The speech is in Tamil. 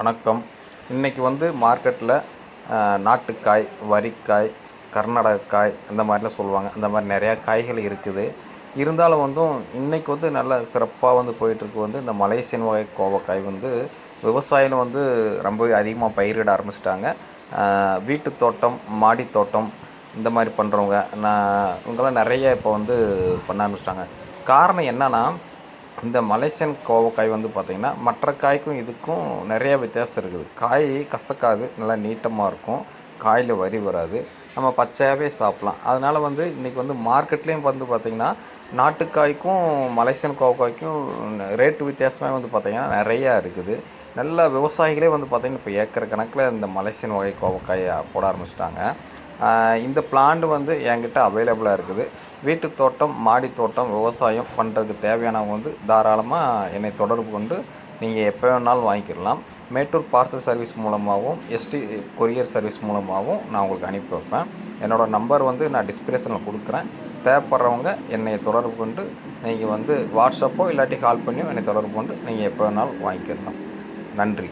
வணக்கம். இன்றைக்கி வந்து மார்க்கெட்டில் நாட்டுக்காய் வரிக்காய் கர்நாடகக்காய் இந்த மாதிரிலாம் சொல்லுவாங்க. அந்த மாதிரி நிறையா காய்கள் இருக்குது. இருந்தாலும் வந்து இன்றைக்கி வந்து நல்ல சிறப்பாக வந்து போயிட்டுருக்கு வந்து இந்த மலேசியன் வகை கோவக்காய் வந்து விவசாயிகள் வந்து ரொம்பவே அதிகமாக பயிரிட ஆரம்பிச்சிட்டாங்க. வீட்டு தோட்டம் மாடி தோட்டம் இந்த மாதிரி பண்ணுறவங்க நான் இவங்கெல்லாம் நிறைய இப்போ வந்து பண்ண ஆரம்பிச்சிட்டாங்க. காரணம் என்னன்னா இந்த மலேசியன் கோவக்காய் வந்து பார்த்திங்கன்னா மற்ற காய்க்கும் இதுக்கும் நிறையா வித்தியாசம் இருக்குது. காய் கசக்காது நல்லா நீட்டமாக இருக்கும். காயில் வரி வராது. நம்ம பச்சையாகவே சாப்பிட்லாம். அதனால் வந்து இன்றைக்கி வந்து மார்க்கெட்லேயும் வந்து பார்த்திங்கன்னா நாட்டுக்காய்க்கும் மலேசியன் கோவக்காய்க்கும் ரேட்டு வித்தியாசமே வந்து பார்த்திங்கன்னா நிறையா இருக்குது. நல்ல விவசாயிகளே வந்து பார்த்திங்கன்னா இப்போ ஏக்கர் கணக்கில் இந்த மலேசியன் வகை கோவக்காயை போட ஆரம்பிச்சிட்டாங்க. இந்த பிளான்ட் வந்து என்கிட்ட அவைலபிளாக இருக்குது. வீட்டு தோட்டம் மாடி தோட்டம் விவசாயம் பண்ணுறதுக்கு தேவையானவங்க வந்து தாராளமாக என்னை தொடர்பு கொண்டு நீங்கள் எப்போ வேணாலும் வாங்கிக்கலாம் மேட்டூர் பார்சல் சர்வீஸ் மூலமாகவும் எஸ்டி கொரியர் சர்வீஸ் மூலமாகவும் நான் உங்களுக்கு அனுப்பி வைப்பேன். என்னோடய நம்பர் வந்து நான் டிஸ்கிரிப்ஷனில் கொடுக்குறேன். தேவைப்படுறவங்க என்னை தொடர்பு கொண்டு நீங்கள் வந்து வாட்ஸ்அப்போ இல்லாட்டி கால் பண்ணியோ என்னை தொடர்பு கொண்டு நீங்கள் எப்போ வேணாலும் வாங்கிக்கிடலாம். நன்றி.